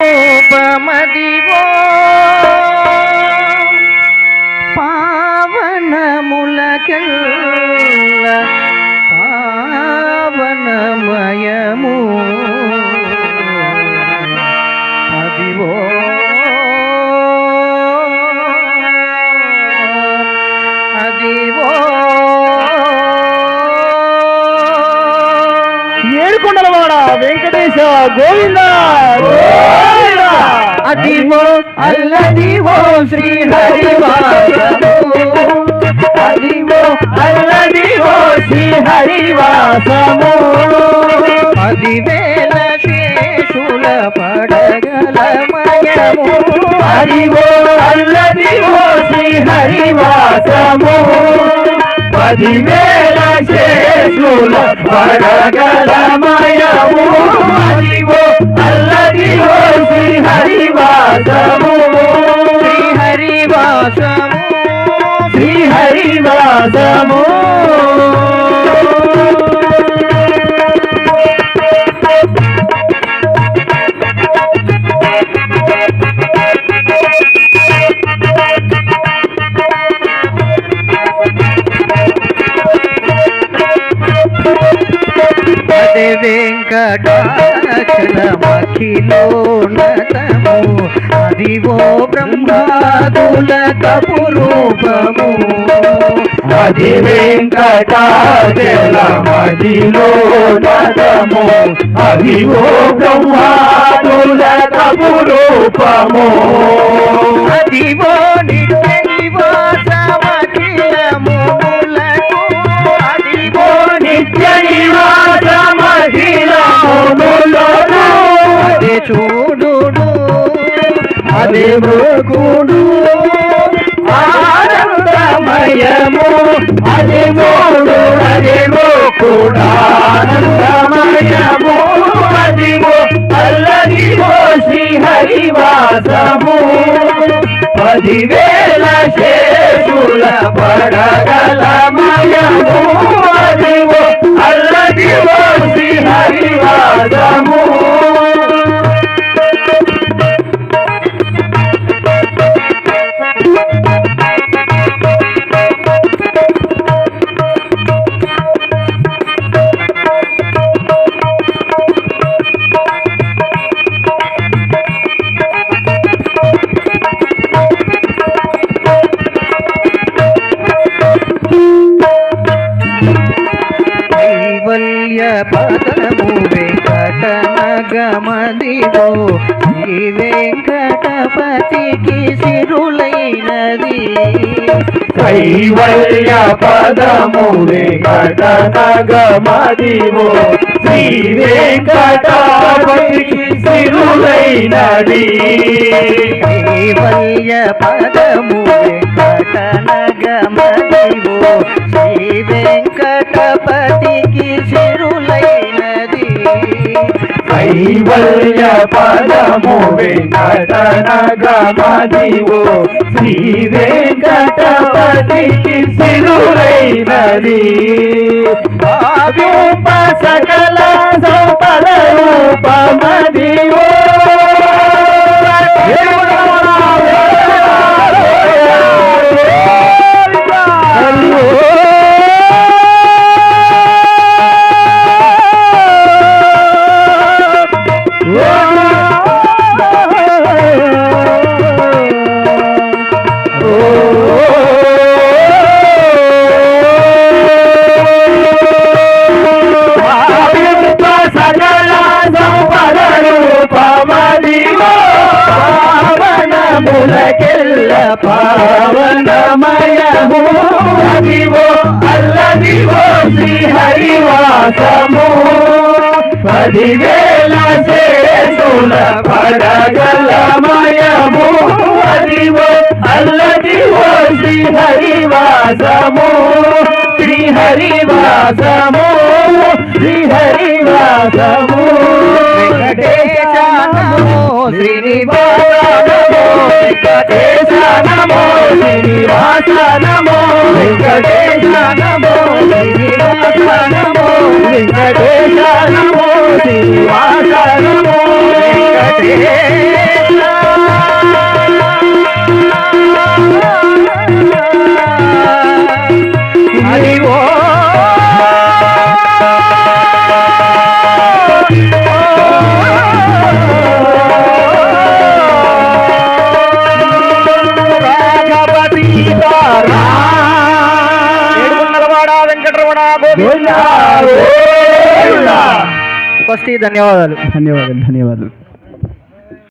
கோபமதிவோ? பாவனமுலகல்ல ఏడుకొండలవాడ వెంకటేశ గోవింద అదివో అల్లదివో శ్రీహరివాసము అదివో అల్లదివో శ్రీ హరివాసము అదివేల శేషుల పడగలమయము హరివో అల్లదివో శ్రీ హరివాసము పదివేల శేషుల పడగలమయము. హరివో అల్లదివో శ్రీ హరివాసము శ్రీ హరివాసము పదే వెంకటాచలమఖిలోనతము. ఓ బ్రహ్మాదుల కపురూపము అది వెంకటాచల మదిలో అది ఓ బ్రహ్మాదుల కపురూపము అదివో నిత్య నివాసమఖిలములకు అదివో నిత్య నివాస అదే అది మృగుడు ఆనందమయము. అది మూడు అది మోకుడు. ఆనందమయము. అది అల్లది శ్రీ హరివాసము పదివేల శేషుల పడగలమయము అది కైవల్య పదము వెంకటనగమదివో శ్రీ వెంకటపతికి సిరులైనది. కైవల్య పదము వెంకటనగమదివో శ్రీ వెంకటాపతికి సిరులైనది. కైవల్య పదము వెంకటనగమదివో శ్రీ వెంకటపతికి కైవల్య పదము వెంకటనగమదివో శ్రీ వెంకటపతికి సిరుల పావనములకెల్ల హరివో అదివో అల్లదివో శ్రీ హరివాసము పదివేల శేషుల పడగలమయము హరివో అల్లదివో శ్రీ హరివాసము శ్రీ హరివాసము శ్రీ హరివాసము వెంకటే వెంకటేశ నమో శ్రీనివాస నమో వెంకటేశ స్వస్తి ధన్యవాదాలు. ధన్యవాదాలు ధన్యవాదాలు.